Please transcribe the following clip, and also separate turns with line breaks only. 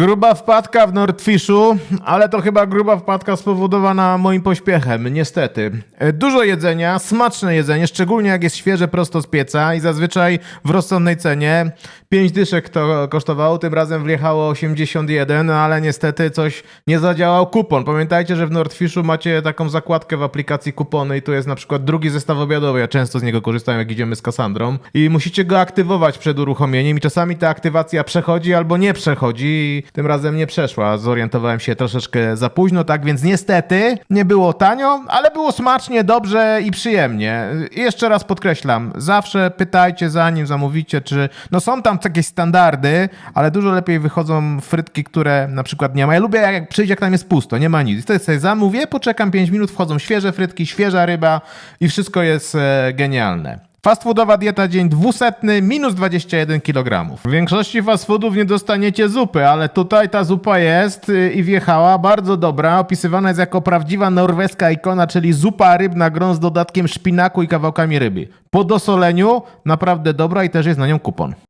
Gruba wpadka w Nordfishu, ale to chyba gruba wpadka spowodowana moim pośpiechem, niestety. Dużo jedzenia, smaczne jedzenie, szczególnie jak jest świeże prosto z pieca i zazwyczaj w rozsądnej cenie. 5 dyszek to kosztowało, tym razem wjechało 81, no ale niestety coś nie zadziałał kupon. Pamiętajcie, że w Nordfishu macie taką zakładkę w aplikacji kupony i tu jest na przykład drugi zestaw obiadowy. Ja często z niego korzystam, jak idziemy z Kassandrą. I musicie go aktywować przed uruchomieniem i czasami ta aktywacja przechodzi albo nie przechodzi tym razem nie przeszła. Zorientowałem się troszeczkę za późno, tak więc niestety nie było tanio, ale było smacznie, dobrze i przyjemnie. I jeszcze raz podkreślam, zawsze pytajcie zanim zamówicie, czy no są tam jakieś standardy, ale dużo lepiej wychodzą frytki, które na przykład nie ma. Ja lubię jak, przyjść, jak tam jest pusto, nie ma nic. I wtedy sobie zamówię, poczekam 5 minut, wchodzą świeże frytki, świeża ryba i wszystko jest e, genialne. Fast foodowa dieta dzień 200, minus 21 kg. W większości fast foodów nie dostaniecie zupy, ale tutaj ta zupa jest y, i wjechała, bardzo dobra, opisywana jest jako prawdziwa norweska ikona, czyli zupa rybna gron z dodatkiem szpinaku i kawałkami ryby. Po dosoleniu naprawdę dobra i też jest na nią kupon.